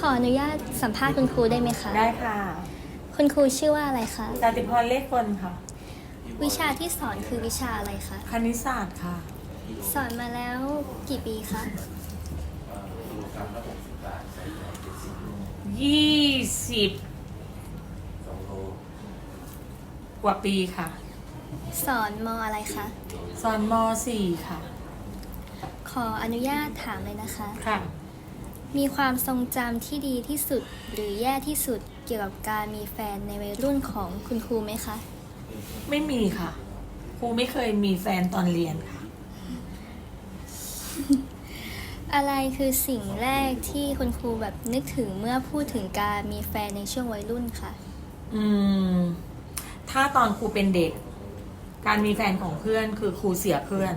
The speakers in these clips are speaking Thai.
ขออนุญาตสัมภาษณ์คุณครูได้ไหมคะ ได้ค่ะ คุณครูชื่อว่าอะไรคะสาติพรเลขคนค่ะ วิชาที่สอนคือวิชาอะไรคะ คณิตศาสตร์ค่ะ สอนมาแล้วกี่ปีคะ ยี่สิบกว่าปีค่ะ สอนมอะไรคะ สอนมสี่ค่ะ ขออนุญาตถามเลยนะคะ ค่ะ มีความทรงจำที่ดีที่สุดหรือแย่ที่สุดเกี่ยวกับการมีแฟนในวัยรุ่นของคุณครูไหมคะ ไม่มีค่ะ ครูไม่เคยมีแฟนตอนเรียนค่ะ อะไรคือสิ่งแรกที่คุณครูแบบนึกถึงเมื่อพูดถึงการมีแฟนในช่วงวัยรุ่นคะอืม ถ้าตอนครูเป็นเด็ก การมีแฟนของเพื่อนคือครูเสียเพื่อน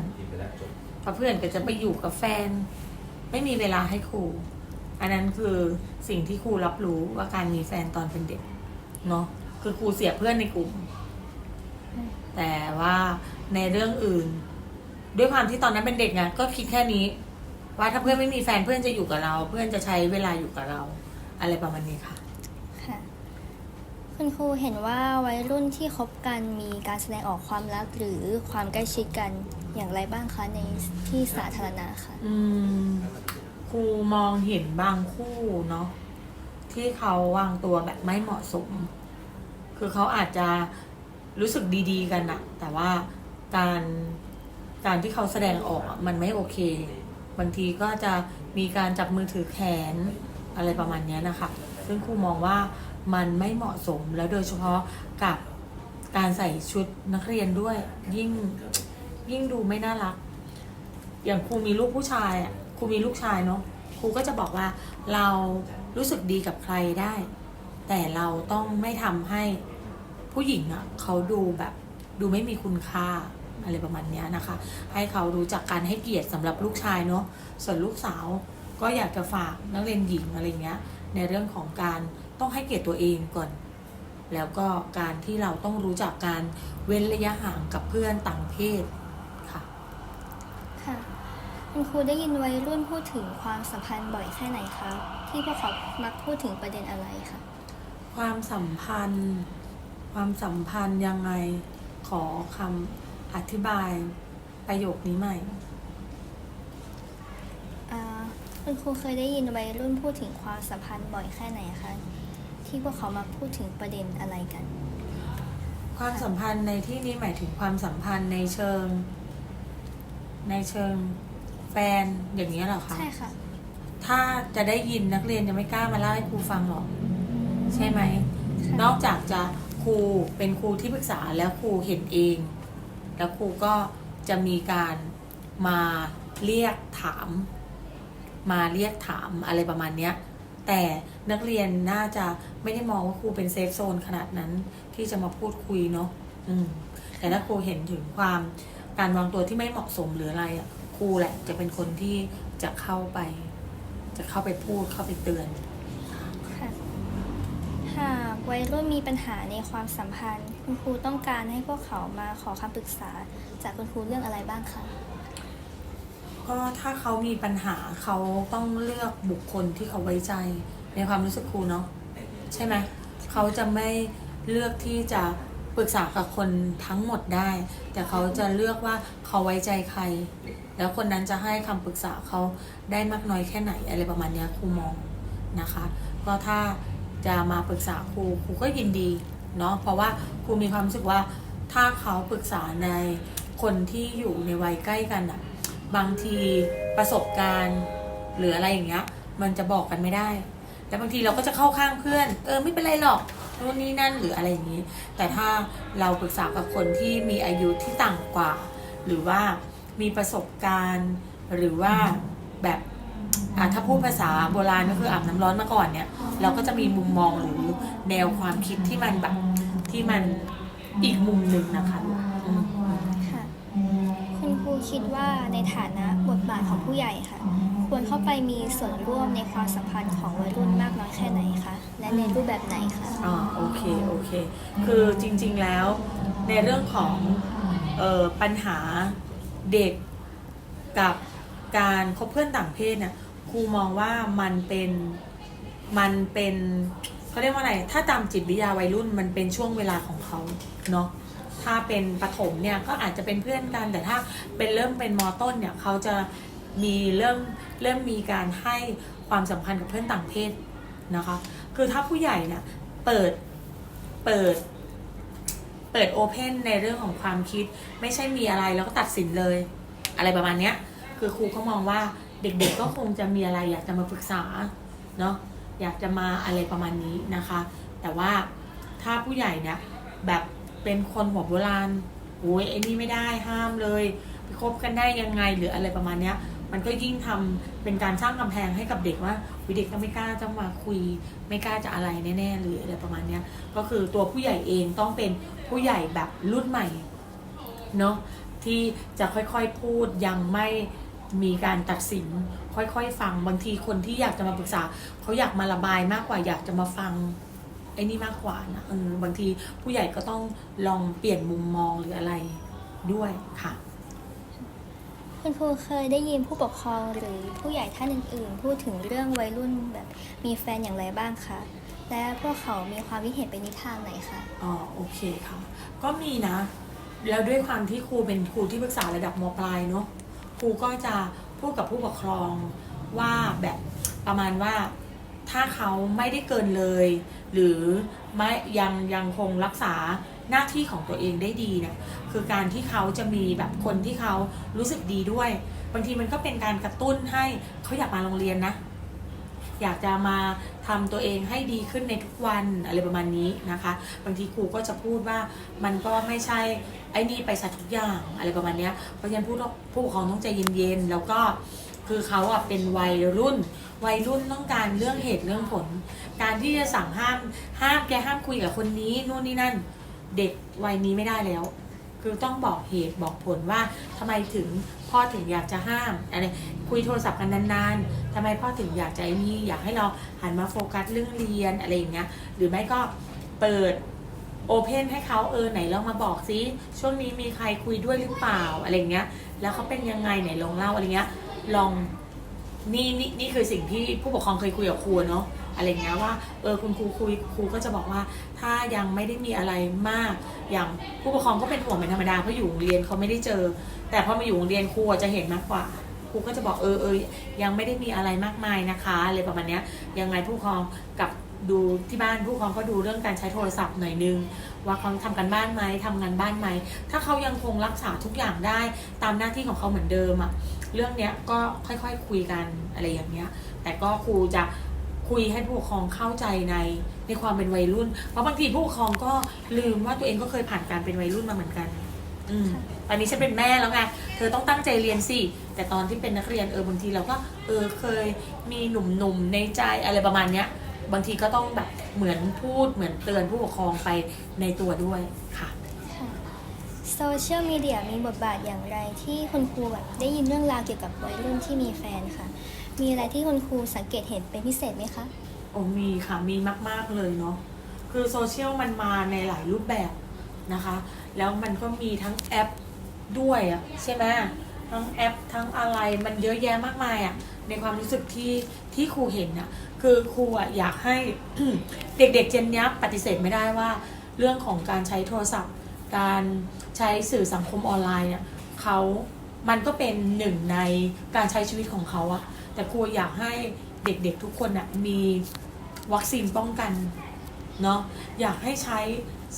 เพราะเพื่อนก็จะไปอยู่กับแฟน ไม่มีเวลาให้ครู อันนั้นคือสิ่งที่ครูรับรู้ว่าการมีแฟนตอนเป็นเด็กเนาะคือครูเสียเพื่อนในกลุ่ม แต่ว่าในเรื่องอื่น ด้วยความที่ตอนนั้นเป็นเด็กไงก็คิดแค่นี้ ว่าถ้าเพื่อนไม่มีแฟนเพื่อนจะอยู่กับเรา เพื่อนจะใช้เวลาอยู่กับเรา อะไรประมาณนี้ค่ะค่ะ คุณครูเห็นว่าวัยรุ่นที่คบกันมีการแสดงออกความรักหรือความใกล้ชิดกันอย่างไรบ้างคะในที่สาธารณะค่ะ อืมค รูมองเห็นบางคู่เนาะที่เขาวางตัวแบบไม่เหมาะสม คือเขาอาจจะรู้สึกดีๆ กันอะแต่ว่าการการที่เขาแสดงออกมันไม่โอเค บางทีก็จะมีการจับมือถือแขนอะไรประมาณนี้นะคะ ซึ่งครูมองว่ามันไม่เหมาะสมแล้วโดยเฉพาะกับการใส่ชุดนักเรียนด้วย ยิ่งยิ่งดูไม่น่ารัก อย่างครูมีลูกผู้ชายอะ รูมีลูกชายเนาะครูก็จะบอกว่าเรารู้สึกดีกับใครได้ แต่เราต้องไม่ทำให้ผู้หญิงอะเขาดูแบบดูไม่มีคุณค่าอะไรประมาณนี้นะคะ ให้เขารู้จักการให้เกียรติสำหรับลูกชายเนาะส่วนลูกสาวก็อยากจะฝากนักเรียนหญิงอะไรเงี้ยในเรื่องของการต้องให้เกียรติตัวเองก่อน แล้วก็การที่เราต้องรู้จักการเว้นระยะห่างกับเพื่อนต่างเพศ คุณครูได้ยินวัยรุ่นพูดถึงความสัมพันธ์บ่อยแค่ไหนคะที่พวกเขามักพูดถึงประเด็นอะไรคะความสัมพันธ์ ความสัมพันธ์ยังไงขอคำอธิบายประโยคนี้ใหม่อ่าคุณครูเคยได้ยินวัยรุ่นพูดถึงความสัมพันธ์บ่อยแค่ไหนคะที่พวกเขามาพูดถึงประเด็นอะไรกัน ความสัมพันธ์ในที่นี้หมายถึงความสัมพันธ์ในเชิง ในเชิง แฟนอย่างนี้ยเหรอคะใช่ค่ะ ถ้าจะได้ยินนักเรียนจะไม่กล้ามาเล่าให้ครูฟังหรอก ใช่ไหมค่ะนอกจากจะครูเป็นครูที่ปรึกษาแล้วครูเห็นเอง แล้วครูก็จะมีการมาเรียกถาม มาเรียกถามอะไรประมาณเนี้ย แต่นักเรียนน่าจะไม่ได้มองว่าครูเป็นเซฟโซนขนาดนั้นที่จะมาพูดคุยเนาะอืมแต่ถ้าครูเห็นถึงความการวางตัวที่ไม่เหมาะสมหรืออะไรอะ ครูแหละ จะเป็นคนที่จะเข้าไป จะเข้าไปพูดเข้าไปเตือน ค่ะ หากวัยรุ่นมีปัญหาในความสัมพันธ์ คุณครูต้องการให้พวกเขามาขอคำปรึกษา จากคุณครูเรื่องอะไรบ้างคะ ก็ถ้าเขามีปัญหาเขาต้องเลือกบุคคลที่เขาไว้ใจในความรู้สึกครูเนาะใช่ไหมเขาจะไม่เลือกที่จะปรึกษากับคนทั้งหมดได้ แต่เขาจะเลือกว่าเขาไว้ใจใคร แล้วคนนั้นจะให้คำปรึกษาเขาได้มากน้อยแค่ไหนอะไรประมาณนี้ครูมองนะคะก็ถ้าจะมาปรึกษาครูครูก็ยินดีเนาะเพราะว่าครูมีความรู้สึกว่าถ้าเขาปรึกษาในคนที่อยู่ในวัยใกล้กันอะบางทีประสบการณ์หรืออะไรอย่างเงี้ยมันจะบอกกันไม่ได้ แต่บางทีเราก็จะเข้าข้างเพื่อน เออไม่เป็นไรหรอกนู่นนี่นั่นหรืออะไรอย่างนี้ แต่ถ้าเราปรึกษากับคนที่มีอายุที่ต่างกว่า หรือว่า มีประสบการณ์ หรือว่าแบบอะถ้าพูดภาษาโบราณก็คืออาบน้ำร้อนมาก่อนเนี่ย เราก็จะมีมุมมองหรือแนวความคิดที่มันแบบที่มันอีกมุมหนึ่งนะคะอืมค่ะคุณครูคิดว่าในฐานะบทบาทของผู้ใหญ่ค่ะ ควรเข้าไปมีส่วนร่วมในความสัมพันธ์ของวัยรุ่นมากน้อยแค่ไหนคะและในรูปแบบไหนคะอ่าโอเคโอเค คือจริงๆแล้วในเรื่องของเออปัญหา เด็กกับการคบเพื่อนต่างเพศเนี่ยครูมองว่ามันเป็นมันเป็นเขาเรียกว่าอะไรถ้าตามจิตวิทยาวัยรุ่นมันเป็นช่วงเวลาของเขาเนาะถ้าเป็นประถมเนี่ยก็อาจจะเป็นเพื่อนกัน แต่ถ้าเป็นเริ่มเป็นมอต้นเนี่ยเขาจะมีเริ่มเริ่มมีการให้ความสัมพันธ์กับเพื่อนต่างเพศนะคะ คือถ้าผู้ใหญ่เนี่ยเปิดเปิด เปิดโอเพนในเรื่องของความคิด ไม่ใช่มีอะไรแล้วก็ตัดสินเลย อะไรประมาณเนี้ย คือครูก็มองว่าเด็กๆก็คงจะมีอะไรอยากจะมาปรึกษาเนาะอยากจะมาอะไรประมาณนี้นะคะ แต่ว่าถ้าผู้ใหญ่เนี่ยแบบเป็นคนหัวโบราณโอ้ยไอ้นี่ไม่ได้ห้ามเลยไปคบกันได้ยังไงหรืออะไรประมาณเนี้ย มันก็ยิ่งทำเป็นการสร้างกำแพงให้กับเด็กว่าอุ๊ยเด็กก็ไม่กล้าจะมาคุย ไม่กล้าจะอะไรแน่ๆหรืออะไรประมาณเนี้ยก็คือตัวผู้ใหญ่เองต้องเป็นผู้ใหญ่แบบรุ่นใหม่เนาะที่จะค่อยๆพูดยังไม่มีการตัดสินค่อยๆ ฟังบางทีคนที่อยากจะมาปรึกษาเขาอยากมาระบายมากกว่าอยากจะมาฟังไอ้นี่มากกว่านะเออบางทีผู้ใหญ่ก็ต้องลองเปลี่ยนมุมมองหรืออะไรด้วยค่ะ คุณครูเคยได้ยินผู้ปกครองหรือผู้ใหญ่ท่านอื่นๆ พูดถึงเรื่องวัยรุ่นแบบมีแฟนอย่างไรบ้างคะและพวกเขามีความคิดเห็นไปในทางไหนคะอ๋อโอเคค่ะ ก็มีนะ แล้วด้วยความที่ครูเป็นครูที่ปรึกษาระดับมปลายเนาะครูก็จะพูดกับผู้ปกครองว่าแบบประมาณว่าถ้าเขาไม่ได้เกินเลย หรือไม่ยังยังคงรักษา หน้าที่ของตัวเองได้ดีเนี่ยคือการที่เขาจะมีแบบคนที่เขารู้สึกดีด้วย บางทีมันก็เป็นการกระตุ้นให้เขาอยากมาโรงเรียนนะ อยากจะมาทำตัวเองให้ดีขึ้นในทุกวันอะไรประมาณนี้นะคะ บางทีครูก็จะพูดว่ามันก็ไม่ใช่ไอ้นี่ไปซะทุกอย่างอะไรประมาณนี้เพราะฉะนั้นผู้ผู้ปกครองต้องใจเย็นๆแล้วก็คือเขาอะเป็นวัยรุ่น วัยรุ่นต้องการเรื่องเหตุเรื่องผล การที่จะสั่งห้ามห้ามแกห้ามคุยกับคนนี้นู่นนี่นั่น เด็กวัยนี้ไม่ได้แล้ว คือต้องบอกเหตุบอกผลว่าทำไมถึงพ่อถึงอยากจะห้ามอะไรคุยโทรศัพท์กันนานๆทำไมพ่อถึงอยากจะไอ้นี่อยากให้เราหันมาโฟกัสเรื่องเรียนอะไรอย่างเงี้ยหรือไม่ก็เปิดโอเพนให้เขาเออไหนลองมาบอกซิช่วงนี้มีใครคุยด้วยหรือเปล่าอะไรเงี้ย แล้วเขาเป็นยังไงไหนลองเล่าอะไรเงี้ย ลองนี่นี่นี่คือสิ่งที่ผู้ปกครองเคยคุยกับครูเนาะ อะไรเงี้ยว่าเออคุณครูคุยครูก็จะบอกว่าถ้ายังไม่ได้มีอะไรมาก อย่างผู้ปกครองก็เป็นห่วงเป็นธรรมดาเพราะอยู่โรงเรียนเขาไม่ได้เจอ แต่พอมาอยู่โรงเรียนครูอะจะเห็นมากกว่าครูก็จะบอกเออเออยังไม่ได้มีอะไรมากมายนะคะอะไรประมาณเนี้ยยังไงผู้ปกครองกับดูที่บ้านผู้ปกครองก็ดูเรื่องการใช้โทรศัพท์หน่อยนึง ว่าเขาทำกันบ้านไหมทำงานบ้านไหมถ้าเขายังคงรักษาทุกอย่างได้ตามหน้าที่ของเขาเหมือนเดิมอะเรื่องเนี้ยก็ค่อยๆคุยกันอะไรอย่างเงี้ยแต่ก็ครูจะ คุยให้ผู้ปกครองเข้าใจในในความเป็นวัยรุ่น เพราะบางทีผู้ปกครองก็ลืมว่าตัวเองก็เคยผ่านการเป็นวัยรุ่นมาเหมือนกัน อืมตอนนี้ฉันเป็นแม่แล้วไงเธอต้องตั้งใจเรียนสิแต่ตอนที่เป็นนักเรียนเออบางทีเราก็เออเคยมีหนุ่มๆในใจอะไรประมาณเนี้ย บางทีก็ต้องแบบเหมือนพูดเหมือนเตือนผู้ปกครองไปในตัวด้วยค่ะโซเชียลมีเดียมีบทบาทอย่างไรที่คุณครูแบบได้ยินเรื่องราวเกี่ยวกับวัยรุ่นที่มีแฟนค่ะ มีอะไรที่คุณครูสังเกตเห็นเป็นพิเศษไหมคะ โอ้มีค่ะมีมาก ๆ เลยเนาะคือโซเชียลมันมาในหลายรูปแบบนะคะ แล้วมันก็มีทั้งแอปด้วยอะใช่ไหมทั้งแอปทั้งอะไรมันเยอะแยะมากมายอะในความรู้สึกที่ที่ครูเห็นอะคือครูอะอยากให้เด็กๆเจนนี้ปฏิเสธไม่ได้ว่า เรื่องของการใช้โทรศัพท์ การใช้สื่อสังคมออนไลน์เนี่ยเขามันก็เป็นหนึ่งในการใช้ชีวิตของเขาอะ แต่ครูอยากให้เด็กๆทุกคนอะมีวัคซีนป้องกันเนาะอยากให้ใช้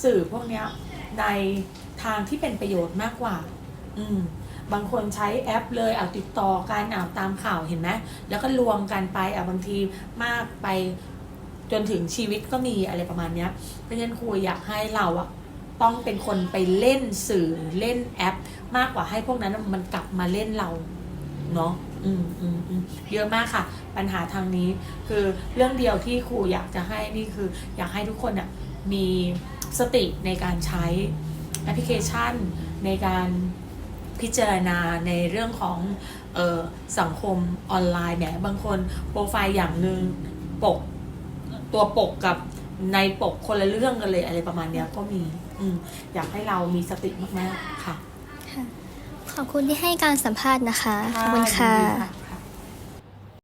สื่อพวกนี้ในทางที่เป็นประโยชน์มากกว่า อืมบางคนใช้แอปเลยเอาติดต่อการอ่านตามข่าวเห็นไหมแล้วก็รวมกันไปอะบางทีมากไปจนถึงชีวิตก็มีอะไรประมาณเนี้ยเพราะฉะนั้นครูอยากให้เราอะต้องเป็นคนไปเล่นสื่อเล่นแอป มากกว่าให้พวกนั้นมันกลับมาเล่นเราเนาะ อืมอืมอืมเยอะมากค่ะ ปัญหาทางนี้คือเรื่องเดียวที่ครูอยากจะให้นี่คือ อยากให้ทุกคนอะมีสติในการใช้แอปพลิเคชัน ในการพิจารณาในเรื่องของออสังคมออนไลน์เนี่ยบางคนโปรไฟล์อย่างหนึ่งปกตัวปกกับในปกคนละเรื่องกันเลยอะไรประมาณเนี้ยก็มีอืมอยากให้เรามีสติมากๆค่ะ ขอบคุณที่ให้การสัมภาษณ์นะคะ ขอบคุณค่ะ ยินดี